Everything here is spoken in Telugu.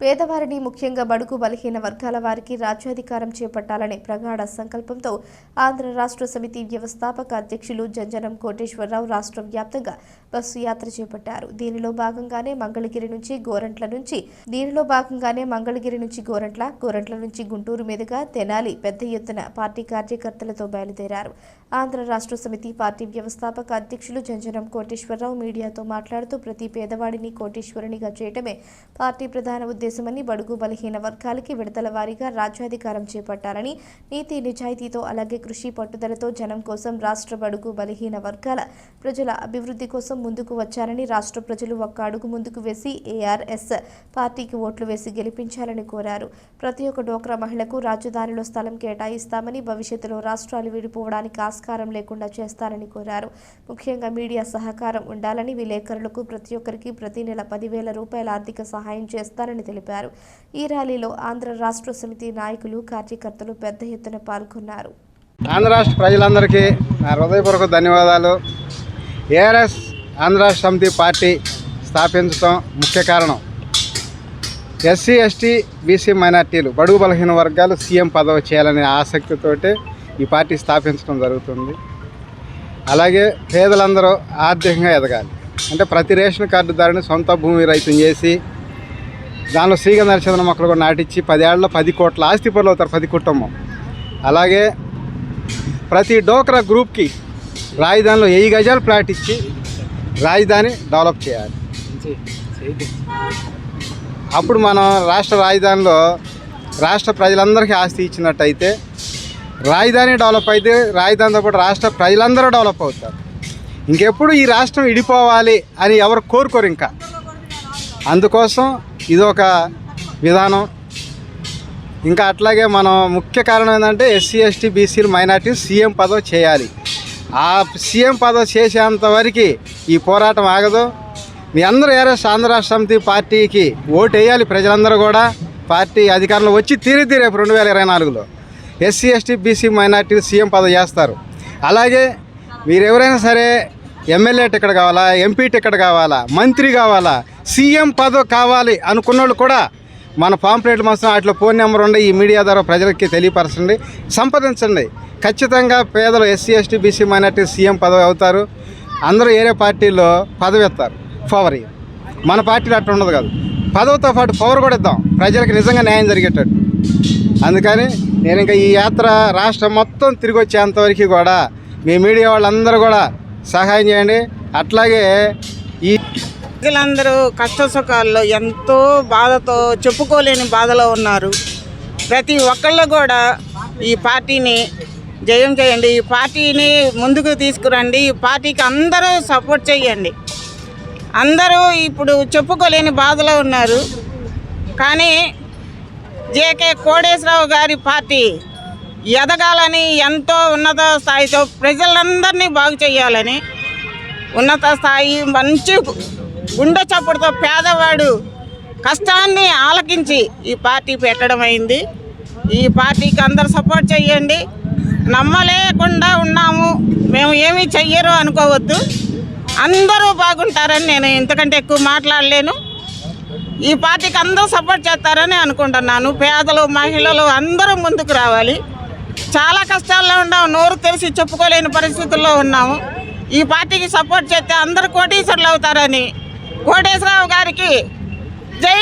పేదవారిని ముఖ్యంగా బడుగు బలహీన వర్గాల వారికి రాజ్యాధికారం చేపట్టాలనే ప్రగాఢ సంకల్పంతో ఆంధ్ర రాష్ట్ర సమితి వ్యవస్థాపక అధ్యక్షులు జంజనం కోటేశ్వరరావు రాష్ట్ర వ్యాప్తంగా బస్సు యాత్ర చేపట్టారు. దీనిలో భాగంగానే మంగళగిరి నుంచి గోరంట్ల నుంచి దీనిలో భాగంగానే మంగళగిరి నుంచి గోరంట్ల గోరంట్ల నుంచి గుంటూరు మీదుగా తెనాలి పెద్ద ఎత్తున పార్టీ కార్యకర్తలతో బయలుదేరారు. ఆంధ్ర రాష్ట్ర సమితి పార్టీ వ్యవస్థాపక అధ్యక్షులు జంజనం కోటేశ్వరరావు మీడియాతో మాట్లాడుతూ ప్రతి పేదవాడిని కోటేశ్వరునిగా చేయటమే పార్టీ ప్రధాన ఉద్దేశమని బడుగు బలహీన వర్గాలకి విడతల వారీగా రాజ్యాధికారం చేపట్టాలని నీతి నిజాయితీతో అలాగే కృషి పట్టుదలతో జనం కోసం రాష్ట్ర బడుగు బలహీన వర్గాల ప్రజల అభివృద్ధి కోసం ముందుకు వచ్చారని రాష్ట్ర ప్రజలు ఒక్క అడుగు ముందుకు వేసి ఏఆర్ఎస్ పార్టీకి ఓట్లు వేసి గెలిపించాలని కోరారు. ప్రతి ఒక్క డోక్రా మహిళకు రాజధానిలో స్థలం కేటాయిస్తామని భవిష్యత్తులో రాష్ట్రాలు విడిపోవడానికి ఆస్కారం లేకుండా చేస్తారని కోరారు. ముఖ్యంగా మీడియా సహకారం ఉండాలని విలేకరులకు ప్రతి ఒక్కరికి ప్రతి నెల పదివేల రూపాయల ఆర్థిక సహాయం చేస్తారని తెలిపారు. ఈ ర్యాలీలో ఆంధ్ర రాష్ట్ర సమితి నాయకులు కార్యకర్తలు పెద్ద ఎత్తున పాల్గొన్నారు. ఆంధ్ర రాష్ట్ర ప్రజలందరికీ నా హృదయపూర్వక ధన్యవాదాలు. ఏఆర్ఎస్ ఆంధ్ర రాష్ట్ర సమితి పార్టీ స్థాపించడం ముఖ్య కారణం. ఎస్సీ ఎస్టీ బీసీ మైనార్టీలు బడుగు బలహీన వర్గాలు సీఎం పదవి చేయాలనే ఆసక్తితోటి ఈ పార్టీ స్థాపించడం జరుగుతుంది. అలాగే పేదలందరూ ఆర్థికంగా ఎదగాలి. అంటే ప్రతి రేషన్ కార్డుదారుని సొంత భూమి రైతం చేసి దానిలో శ్రీగంధ నరచంద్ర మొక్కలు కూడా నాటించి పదేళ్ళలో పది కోట్ల ఆస్తి పనులు అవుతారు ప్రతి కుటుంబం. అలాగే ప్రతి డోక్రా గ్రూప్కి రాజధానిలో వెయ్యి గజాలు ప్లాట్ ఇచ్చి రాజధాని డెవలప్ చేయాలి. అప్పుడు మనం రాష్ట్ర రాజధానిలో రాష్ట్ర ప్రజలందరికీ ఆస్తి ఇచ్చినట్టయితే రాజధాని డెవలప్ అయితే రాజధానితో పాటు రాష్ట్ర ప్రజలందరూ డెవలప్ అవుతారు. ఇంకెప్పుడు ఈ రాష్ట్రం ఇడిపోవాలి అని ఎవరు కోరుకోరు ఇంకా. అందుకోసం ఇది ఒక విధానం. ఇంకా అట్లాగే మనం ముఖ్య కారణం ఏంటంటే ఎస్సీ ఎస్టీ బీసీలు మైనార్టీ సీఎం పదవి చేయాలి. ఆ సీఎం పదవి చేసేంత వరకు ఈ పోరాటం ఆగదు. మీ అందరూ ఏరస్ ఆంధ్ర రాష్ట్ర సమితి పార్టీకి ఓటు వేయాలి ప్రజలందరూ కూడా. పార్టీ అధికారంలో వచ్చి తీరి రేపు రెండు వేల ఇరవై నాలుగులో. ఎస్సీ ఎస్టీ బీసీ మైనార్టీలు సీఎం పదవి చేస్తారు. అలాగే మీరు ఎవరైనా సరే ఎమ్మెల్యే టికెట్ కావాలా ఎంపీ టికెట్ కావాలా మంత్రి కావాలా సీఎం పదవి కావాలి అనుకున్న వాళ్ళు కూడా మన పాంప్లెట్లు మాత్రం వాటిలో ఫోన్ నెంబర్ ఉండే ఈ మీడియా ద్వారా ప్రజలకి తెలియపరచండి సంప్రదించండి. ఖచ్చితంగా పేదలు SC ST BC minority CM పదవి అవుతారు. అందరూ ఏరే పార్టీలో పదవి ఎత్తారు. పవర్ మన పార్టీలో అట్లా ఉండదు కాదు. పదవితో పాటు పవర్ కూడా ఇద్దాం. ప్రజలకు నిజంగా న్యాయం జరిగేటట్టు. అందుకని నేను ఇంకా ఈ యాత్ర రాష్ట్రం మొత్తం తిరిగి వచ్చేంతవరకు కూడా మీ మీడియా వాళ్ళందరూ కూడా సహాయం చేయండి. అట్లాగే ఈ ప్రజలందరూ కష్ట సుఖాల్లో ఎంతో బాధతో చెప్పుకోలేని బాధలో ఉన్నారు. ప్రతి ఒక్కళ్ళు కూడా ఈ పార్టీని జయం చేయండి. ఈ పార్టీని ముందుకు తీసుకురండి. ఈ పార్టీకి అందరూ సపోర్ట్ చేయండి. అందరూ ఇప్పుడు చెప్పుకోలేని బాధలో ఉన్నారు. కానీ జేకే కోడేశ్వరరావు గారి పార్టీ ఎదగాలని ఎంతో ఉన్నత స్థాయితో ప్రజలందరినీ బాగు చేయాలని ఉన్నత స్థాయి మంచి గుండె చప్పుడుతో పేదవాడు కష్టాన్ని ఆలకించి ఈ పార్టీ పెట్టడం అయింది. ఈ పార్టీకి అందరు సపోర్ట్ చేయండి. నమ్మలేకుండా ఉన్నాము. మేము ఏమీ చెయ్యరు అనుకోవద్దు. అందరూ బాగుంటారని నేను ఇంతకంటే ఎక్కువ మాట్లాడలేను. ఈ పార్టీకి అందరూ సపోర్ట్ చేస్తారని అనుకుంటున్నాను. పేదలు మహిళలు అందరూ ముందుకు రావాలి. చాలా కష్టాల్లో ఉన్నాము నోరు తెలిసి చెప్పుకోలేని పరిస్థితుల్లో ఉన్నాము. ఈ పార్టీకి సపోర్ట్ చేస్తే అందరూ కోటీశ్వరులు అవుతారని కోటేశ్వరరావు గారికి జై